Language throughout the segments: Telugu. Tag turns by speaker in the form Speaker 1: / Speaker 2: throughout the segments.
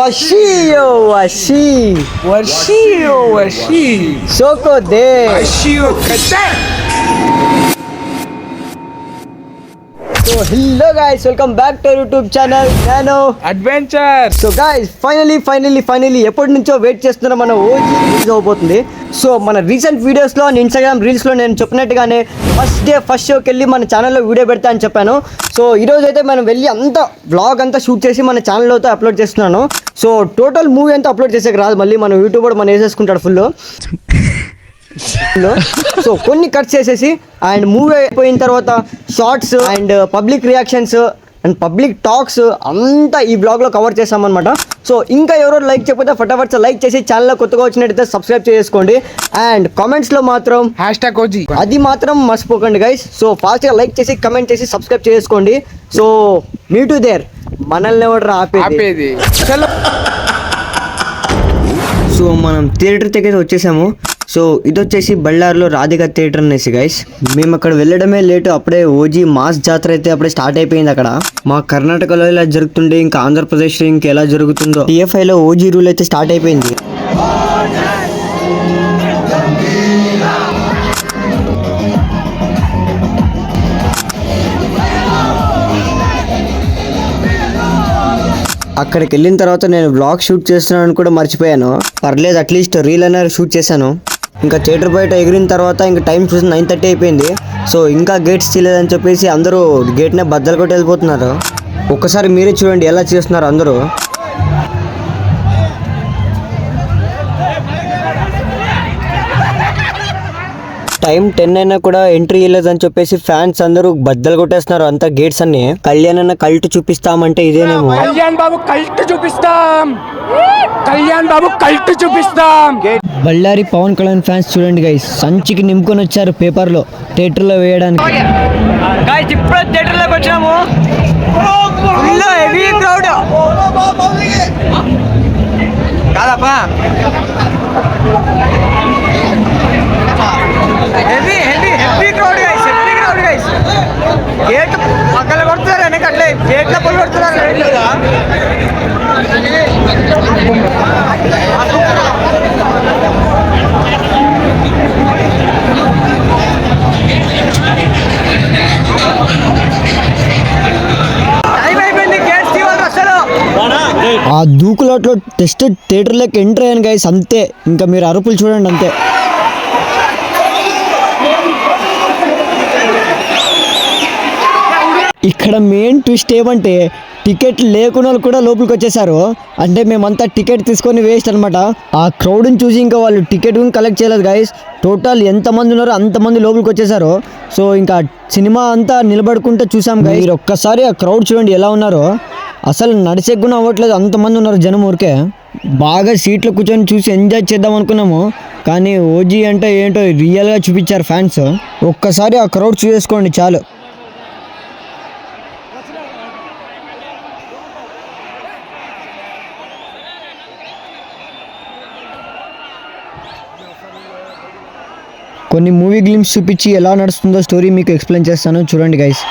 Speaker 1: Washio,
Speaker 2: washi. Washio,
Speaker 1: washi. Socodê.
Speaker 2: Washio, cadê?
Speaker 1: So hello guys welcome back to YouTube channel నేను
Speaker 2: Adventure.
Speaker 1: So guys finally finally finally ఎప్పటి నుంచో వెయిట్ చేస్తున్న మన ఓజీ రిలీజ్ అవబోతుంది. సో మన రీసెంట్ వీడియోస్లో ఇన్స్టాగ్రామ్ రీల్స్లో నేను చెప్పినట్టుగానే ఫస్ట్ డే ఫస్ట్ షోకి వెళ్ళి మన ఛానల్లో వీడియో పెడతా అని చెప్పాను. సో ఈరోజు అయితే మనం వెళ్ళి అంతా వ్లాగ్ అంతా షూట్ చేసి మన ఛానల్లో అయితే అప్లోడ్ చేస్తున్నాను. సో టోటల్ మూవీ అంతా అప్లోడ్ చేసేకి రాదు. మళ్ళీ మన యూట్యూబ్ కూడా మనం వేసేసుకుంటాడు ఫుల్ సో కొన్ని కట్ చేసేసి అండ్ మూవీ అయిపోయిన తర్వాత shorts and public reactions and public talks అంతా ఈ బ్లాగ్లో కవర్ చేస్తామన్నమాట సో ఇంకా ఎవరో లైక్ చెప్పితే ఫటాఫట్ లైక్ చేసి ఛానల్లో కొత్తగా వచ్చినట్టయితే సబ్స్క్రైబ్ చేసుకోండి. అండ్ కామెంట్స్లో మాత్రం
Speaker 2: Hashtag OG.
Speaker 1: అది మాత్రం మర్చిపోకండి గైస్ సో ఫాస్ట్గా లైక్ చేసి కమెంట్ చేసి సబ్స్క్రైబ్ చేసుకోండి. సో మీ టు దేర్ మనల్ని ఎవరు ఆపేది? సో మనం థియేటర్ దగ్గర వచ్చేసాము. సో ఇది వచ్చేసి బళ్ళారిలో రాధిక థియేటర్ అనేసి గైస్ మేము అక్కడ వెళ్ళడమే లేటు అప్పుడే ఓజీ మాస్ జాతర అయితే అప్పుడే స్టార్ట్ అయిపోయింది అక్కడ. మా కర్ణాటకలో ఇలా జరుగుతుండే ఇంకా ఆంధ్రప్రదేశ్లో ఇంకా ఎలా జరుగుతుందో. టీఎఫ్ఐలో ఓజీ రూల్ అయితే స్టార్ట్ అయిపోయింది. అక్కడికి వెళ్ళిన తర్వాత నేను బ్లాగ్ షూట్ చేస్తున్నానని కూడా మర్చిపోయాను. పర్లేదు అట్లీస్ట్ రీల్ అనేది షూట్ చేశాను. ఇంకా థియేటర్ బయట ఎగిరిన తర్వాత ఇంకా టైం చూసి నైన్ థర్టీ అయిపోయింది. సో ఇంకా గేట్స్ తీయలేదని చెప్పేసి అందరూ గేట్నే బద్దలు కొట్టి వెళ్ళిపోతున్నారు. ఒక్కసారి మీరే చూడండి ఎలా చేస్తున్నారు అందరూ. టైం టెన్ అయినా కూడా ఎంట్రీ ఇవ్వలేదని చెప్పేసి ఫ్యాన్స్ అందరూ బద్దలు కొట్టేస్తున్నారు అంతా గేట్స్ అన్ని. కళ్యాణ్ అన్న కల్ట్ చూపిస్తామంటే ఇదేనేమో.
Speaker 2: కళ్యాణ్ బాబు కల్ట్ చూపిస్తాం. కళ్యాణ్ బాబు కల్ట్ చూపిస్తాం.
Speaker 1: బళ్ళారి పవన్ కళ్యాణ్ ఫ్యాన్స్ చూడండి గైస్ సంచికి నింపుకొని వచ్చారు పేపర్లో థియేటర్లో వేయడానికి. గైస్ ఇప్పుడే థియేటర్లోకి వచ్చాము ఫుల్ హెవీ క్రౌడ్
Speaker 2: కాదప్పా.
Speaker 1: ఎట్లా అసలు. ఆ దూకులాట్లో టెస్ట్ థియేటర్లోకి ఎంటర్ అయ్యాను గైస్ అంతే. ఇంకా మీరు అరుపులు చూడండి అంతే. ఇక్కడ మెయిన్ ట్విస్ట్ ఏమంటే టికెట్ లేకున్న వాళ్ళు కూడా లోపలికి వచ్చేసారు. అంటే మేమంతా టికెట్ తీసుకొని వేస్ట్ అనమాట ఆ క్రౌడ్ని చూసి ఇంకా వాళ్ళు టికెట్ కూడా కలెక్ట్ చేయలేదు గైస్ టోటల్ ఎంతమంది ఉన్నారో అంతమంది లోపలికి వచ్చేసారు. సో ఇంకా సినిమా అంతా నిలబడుకుంటే చూసాం గైస్ మీరు ఒక్కసారి ఆ క్రౌడ్ చూడండి ఎలా ఉన్నారో. అసలు నడిచే కూడా అవ్వట్లేదు అంతమంది ఉన్నారు జనం ఊరికే. బాగా సీట్లో కూర్చొని చూసి ఎంజాయ్ చేద్దాం అనుకున్నాము. కానీ ఓజీ అంటే ఏంటో రియల్గా చూపించారు ఫ్యాన్స్ ఒక్కసారి ఆ క్రౌడ్ చూసేసుకోండి చాలు. కొన్ని మూవీ గ్లిమ్స్ చూపించి ఎలా నడుస్తుందో స్టోరీ మీకు ఎక్స్ప్లెయిన్ చేస్తాను. చూడండి guys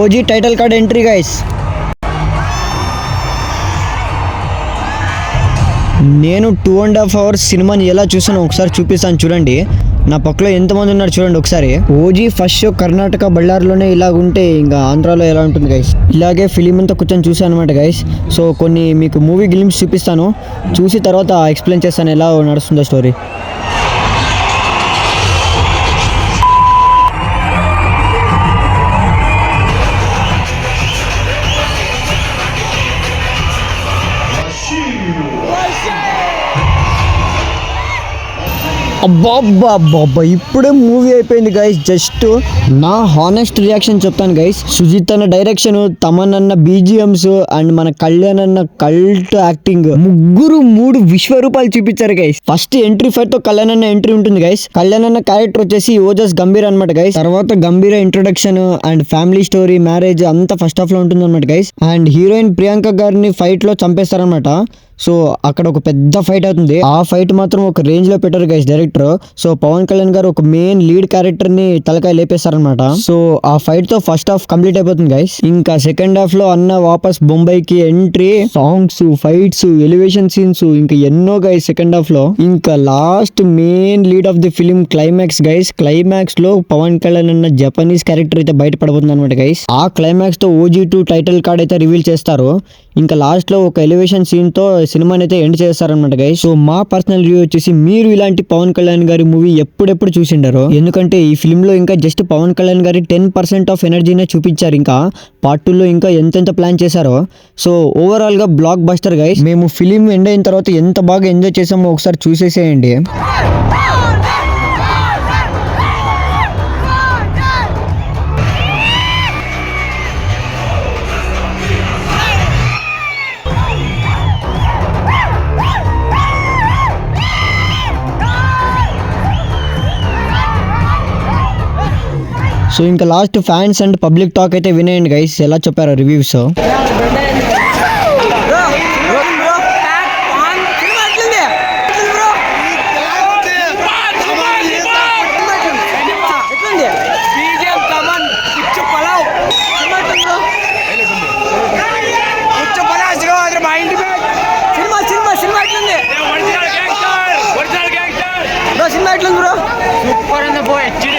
Speaker 1: OG title card entry guys నేను టూ అండ్ హాఫ్ అవర్స్ సినిమాని ఎలా చూసానో ఒకసారి చూపిస్తాను చూడండి. నా పక్కలో ఎంతమంది ఉన్నారు చూడండి ఒకసారి. ఓజీ ఫస్ట్ షో కర్ణాటక బళ్ళారిలోనే ఇలాగ ఉంటే ఇంకా ఆంధ్రాలో ఎలా ఉంటుంది గైస్ ఇలాగే ఫిలిం అంతా కూర్చొని చూసాను అనమాట గైస్ సో కొన్ని మీకు మూవీ గ్లిమ్స్ చూపిస్తాను. చూసి తర్వాత ఎక్స్ప్లెయిన్ చేస్తాను ఎలా నడుస్తుందో స్టోరీ అబ్బాబ్బా అబ్బాబ్బా ఇప్పుడే మూవీ అయిపోయింది గైస్ జస్ట్ నా హానెస్ట్ రియాక్షన్ చెప్తాను గైస్ సుజిత్ అన్న డైరెక్షన్ తమన్ అన్న బీజిఎంస్ అండ్ మన కళ్యాణ్ అన్న కల్ట్ యాక్టింగ్ ముగ్గురు మూడు విశ్వరూపాలు చూపించారు గైస్ ఫస్ట్ ఎంట్రీ ఫైట్తో కళ్యాణ్ అన్న ఎంట్రీ ఉంటుంది గైస్ కళ్యాణ్ అన్న క్యారెక్టర్ వచ్చేసి ఓజస్ గంభీర్ అనమాట గైస్ తర్వాత Gambheera introduction and family story marriage అంతా ఫస్ట్ హాఫ్లో ఉంటుంది అనమాట గైస్ అండ్ హీరోయిన్ ప్రియాంక గారిని ఫైట్లో చంపేస్తారనమాట సో అక్కడ ఒక పెద్ద ఫైట్ అవుతుంది. ఆ ఫైట్ మాత్రం ఒక రేంజ్లో పెట్టారు guys director so Pawan Kalyan గారు ఒక మెయిన్ లీడ్ క్యారెక్టర్ని తలకాయ లేపేస్తారనమాట సో ఆ ఫైట్తో ఫస్ట్ హాఫ్ కంప్లీట్ అయిపోతుంది గైస్ ఇంకా సెకండ్ హాఫ్లో అన్న వాపస్ బొంబాయికి entry songs fights elevation scenes ఇంకా ఎన్నో గైస్ సెకండ్ హాఫ్లో. ఇంకా last main lead of the film climax guys క్లైమాక్స్లో పవన్ కళ్యాణ్ అన్న జపనీస్ క్యారెక్టర్ అయితే బయటపడబోతుంది అనమాట గైస్ ఆ క్లైమాక్స్తో ఓజీ టూ టైటిల్ కార్డ్ అయితే రివీల్ చేస్తారు. ఇంకా లాస్ట్లో ఒక ఎలివేషన్ సీన్తో సినిమాని అయితే ఎండ్ చేస్తారనమాట గై సో మా పర్సనల్ రివ్యూ వచ్చేసి మీరు ఇలాంటి పవన్ కళ్యాణ్ గారి మూవీ ఎప్పుడెప్పుడు చూసిండారో? ఎందుకంటే ఈ ఫిల్మ్లో ఇంకా జస్ట్ పవన్ కళ్యాణ్ గారి టెన్ పర్సెంట్ ఆఫ్ ఎనర్జీనే చూపించారు ఇంకా. పార్ట్ టూ లో ఇంకా ఎంతెంత ప్లాన్ చేశారో. సో ఓవరాల్గా బ్లాక్ బస్టర్ గైస్ మేము ఫిలిం ఎండ్ అయిన తర్వాత ఎంత బాగా ఎంజాయ్ చేసామో ఒకసారి చూసేసేయండి. సో ఇంకా last fans and public talk అయితే వినేయండి గైస్ ఎలా చెప్పారో రివ్యూస్
Speaker 2: సినిమా సినిమా సినిమా ఎట్లుంది? Original gangster original gangster bro cinema ఎట్లుంది బ్రో సూపర్ ఉంది బో హెచ్డి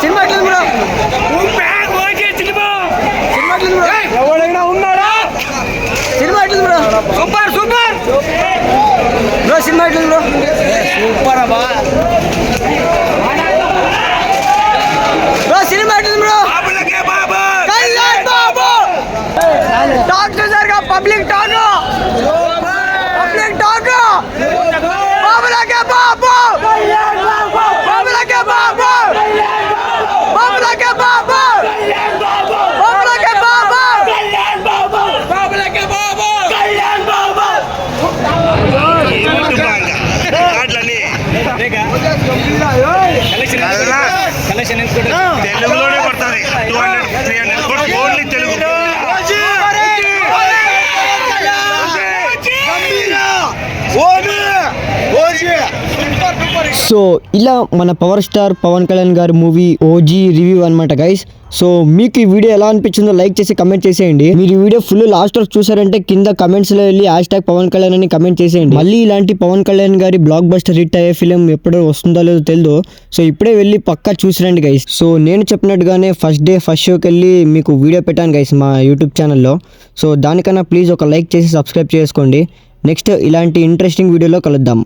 Speaker 2: సినిమా ఎట్లుంది బ్రో సినిమా ఎట్లుంది బ్రో ఎవడైనా ఉన్నాడా సినిమా ఎట్లుంది bro super super bro cinema ఎట్లుంది బ్రో సూపర్ అబ్బా బ్రో సినిమా ఎట్లుంది బ్రో కళ్యాణ్ బాబు టాక్ చేశారుగా పబ్లిక్ టాక్ పబ్లిక్ టాక్ బాబులకే బాబు బాబులకే బాబు బాబులకే బాబు బాబులకే బాబు బాబులకే బాబు
Speaker 3: తెలుగులోనే పడుతుంది two hundred three hundred only Telugu
Speaker 1: so ఇలా మన పవర్ స్టార్ పవన్ కళ్యాణ్ గారి మూవీ ఓజీ రివ్యూ అన్నమాట గైస్ సో మీకు ఈ వీడియో ఎలా అనిపించిందో లైక్ చేసి కమెంట్ చేసేయండి. మీరు ఈ వీడియో ఫుల్ లాస్ట్ వరకు చూసారంటే కింద కమెంట్స్లో వెళ్ళి హ్యాష్ ట్యాగ్ పవన్ కళ్యాణ్ అని కమెంట్ చేసేయండి. మళ్ళీ ఇలాంటి పవన్ కళ్యాణ్ గారి బ్లాక్ బస్టర్ హిట్ అయ్యే ఫిలిం ఎప్పుడో వస్తుందో లేదో తెలియదు సో ఇప్పుడే వెళ్ళి పక్కా చూసిరండి గైస్ సో నేను చెప్పినట్టుగానే ఫస్ట్ డే ఫస్ట్ షోకి వెళ్ళి మీకు వీడియో పెట్టాను గైస్ మా యూట్యూబ్ ఛానల్లో సో దానికన్నా ప్లీజ్ ఒక లైక్ చేసి సబ్స్క్రైబ్ చేసుకోండి. నెక్స్ట్ ఇలాంటి ఇంట్రెస్టింగ్ వీడియోలో కలుద్దాం.